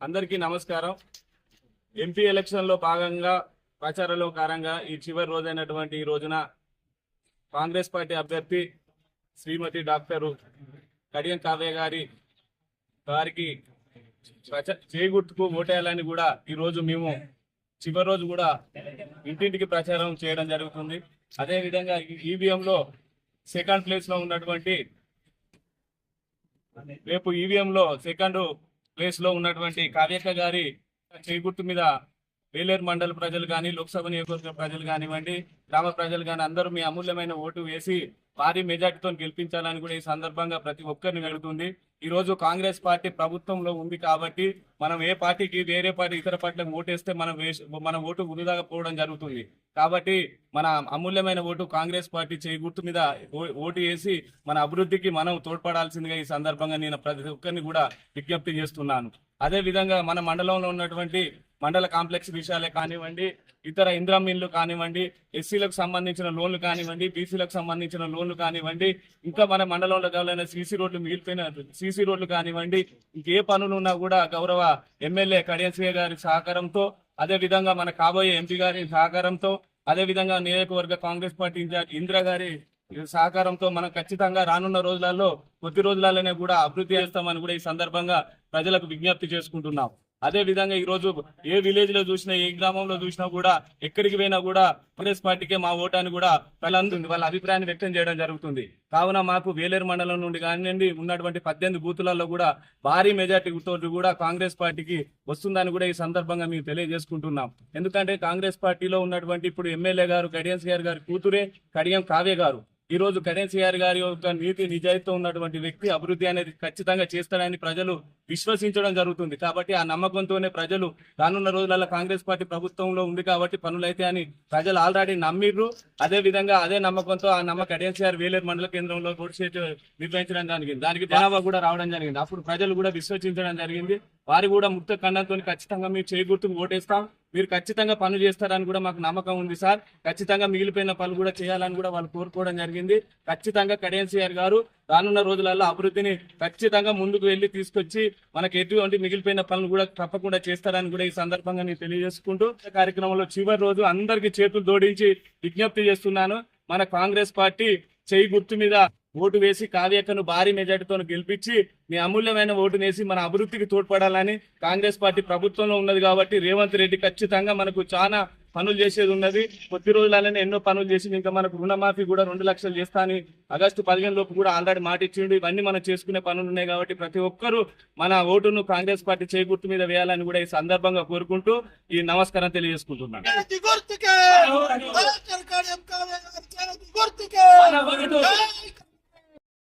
అందరికీ నమస్కారం. ఎంపీ ఎలక్షన్లో భాగంగా ప్రచారంలో కారంగా ఈ చివరి రోజైనటువంటి ఈ రోజున కాంగ్రెస్ పార్టీ అభ్యర్థి శ్రీమతి డాక్టర్ కడియం కావ్య గారి వారికి ప్రచ- చేగుర్తుకు ఓటేయాలని కూడా ఈ రోజు మేము చివరి రోజు కూడా ఇంటింటికి ప్రచారం చేయడం జరుగుతుంది. అదేవిధంగా ఈవీఎం లో సెకండ్ ప్లేస్లో ఉన్నటువంటి రేపు ఈవీఎం లో సెకండ్ ప్లేస్లో ఉన్నటువంటి కావ్యక్క గారి చేగుర్తు మీద వేలేరు మండల ప్రజలు కానీ లోక్సభ నియోజకవర్గ ప్రజలు కానివ్వండి గ్రామ ప్రజలు కానీ అందరూ మీ అమూల్యమైన ఓటు వేసి భారీ మెజార్టీతో గెలిపించాలని కూడా ఈ సందర్భంగా ప్రతి ఒక్కరిని వెళుతుంది ఈ రోజు కాంగ్రెస్ పార్టీ ప్రభుత్వంలో ఉంది కాబట్టి మనం ఏ పార్టీకి వేరే పార్టీ ఇతర పార్టీలకు ఓటేస్తే మనం వేస్- మన ఓటు వృధాగా పోవడం జరుగుతుంది. కాబట్టి మన అమూల్యమైన ఓటు కాంగ్రెస్ పార్టీ చేయి గుర్తు మీద ఓ- ఓటు వేసి మన అభివృద్ధికి మనం తోడ్పడాల్సిందిగా ఈ సందర్భంగా నేను ప్రతి ఒక్కరిని కూడా విజ్ఞప్తి చేస్తున్నాను. అదే విధంగా మన మండలంలో ఉన్నటువంటి మండల కాంప్లెక్స్ విషయాలే కానివ్వండి ఇతర ఇంద్రమిన్లు కానివ్వండి ఎస్సీలకు సంబంధించిన లోన్లు కానివ్వండి బీసీలకు సంబంధించిన లోన్లు కానివ్వండి ఇంకా మన మండలంలో కావాలైన సీసీ రోడ్లు మిగిలిపోయిన సీసీ రోడ్లు కానివ్వండి ఇంకే పనులు ఉన్నా కూడా గౌరవ ఎమ్మెల్యే కడియన్సీ గారి సహకారంతో అదే విధంగా మన కాబోయే ఎంపీ గారి సహకారంతో అదే విధంగా నియోజకవర్గ కాంగ్రెస్ పార్టీ ఇన్ఛార్జ్ ఇందిరా గారి సహకారంతో మనం ఖచ్చితంగా రానున్న రోజులలో కొద్ది రోజులలోనే కూడా అభివృద్ధి చేస్తామని కూడా ఈ సందర్భంగా ప్రజలకు విజ్ఞప్తి చేసుకుంటున్నాం. అదే విధంగా ఈ రోజు ఏ విలేజ్లో చూసినా ఏ గ్రామంలో చూసినా కూడా ఎక్కడికి పోయినా కూడా కాంగ్రెస్ పార్టీకే మా ఓటాన్ని కూడా వాళ్ళందు వాళ్ళ అభిప్రాయాన్ని వ్యక్తం చేయడం జరుగుతుంది. కావున మాకు వేలేరు మండలం నుండి కానివ్వండి ఉన్నటువంటి పద్దెనిమిది బూతులలో కూడా భారీ మెజార్టీ తోటి కూడా కాంగ్రెస్ పార్టీకి వస్తుందని కూడా ఈ సందర్భంగా మేము తెలియజేసుకుంటున్నాం. ఎందుకంటే కాంగ్రెస్ పార్టీలో ఉన్నటువంటి ఇప్పుడు ఎమ్మెల్యే గారు కడియం గారి గారి కూతురే కడియం కావ్య గారు. ఈ రోజు గణేష్ గారి గారి యొక్క నీతి నిజాయితీతో ఉన్నటువంటి వ్యక్తి అభివృద్ధి అనేది ఖచ్చితంగా చేస్తాడని ప్రజలు విశ్వసించడం జరుగుతుంది. కాబట్టి ఆ నమ్మకంతోనే ప్రజలు రానున్న రోజులలో కాంగ్రెస్ పార్టీ ప్రభుత్వంలో ఉంది కాబట్టి పనులైతే అని ప్రజలు ఆల్రెడీ నమ్మిర్రు. అదే విధంగా అదే నమ్మకంతో ఆ నమ్మక ఎన్సీఆర్ వేలేరు మండల కేంద్రంలో రోడ్ నిర్వహించడం జరిగింది. దానికి జనాభా కూడా రావడం జరిగింది. అప్పుడు ప్రజలు కూడా విశ్వసించడం జరిగింది. వారు కూడా ముక్త ఖండంతో ఖచ్చితంగా మీరు చేకూర్తు ఓటేస్తాం. మీరు ఖచ్చితంగా పనులు చేస్తారని కూడా మాకు నమ్మకం ఉంది సార్. ఖచ్చితంగా మిగిలిపోయిన పనులు కూడా చేయాలని కూడా వాళ్ళు కోరుకోవడం జరిగింది. ఖచ్చితంగా కడియన్సీఆర్ గారు రానున్న రోజులలో అభివృద్ధిని ఖచ్చితంగా ముందుకు వెళ్ళి తీసుకొచ్చి మనకు ఎటువంటి మిగిలిపోయిన పనులు కూడా తప్పకుండా చేస్తారని కూడా ఈ సందర్భంగా నేను తెలియజేసుకుంటూ కార్యక్రమంలో చివరి రోజు అందరికీ చేతులు జోడించి విజ్ఞప్తి చేస్తున్నాను. మన కాంగ్రెస్ పార్టీ చేయి గుర్తు మీద ఓటు వేసి కావ్యకను భారీ మెజార్టీతో గెలిపించి మీ అమూల్యమైన ఓటు వేసి మన అభివృద్ధికి తోడ్పడాలని కాంగ్రెస్ పార్టీ ప్రభుత్వంలో ఉన్నది కాబట్టి రేవంత్ రెడ్డి ఖచ్చితంగా మనకు చాలా పనులు చేసేది ఉన్నది. కొద్ది రోజులలోనే ఎన్నో పనులు చేసి ఇంకా మనకు రుణమాఫీ కూడా రెండు లక్షలు చేస్తా అని ఆగస్టు పదిహేను లోపు కూడా ఆల్రెడీ మాట ఇచ్చిండు. ఇవన్నీ మనం చేసుకునే పనులు ఉన్నాయి కాబట్టి ప్రతి ఒక్కరూ మన ఓటును కాంగ్రెస్ పార్టీ చేకూర్తు మీద వేయాలని కూడా ఈ సందర్భంగా కోరుకుంటూ ఈ నమస్కారం తెలియజేసుకుంటున్నాను. గుర్తుకే.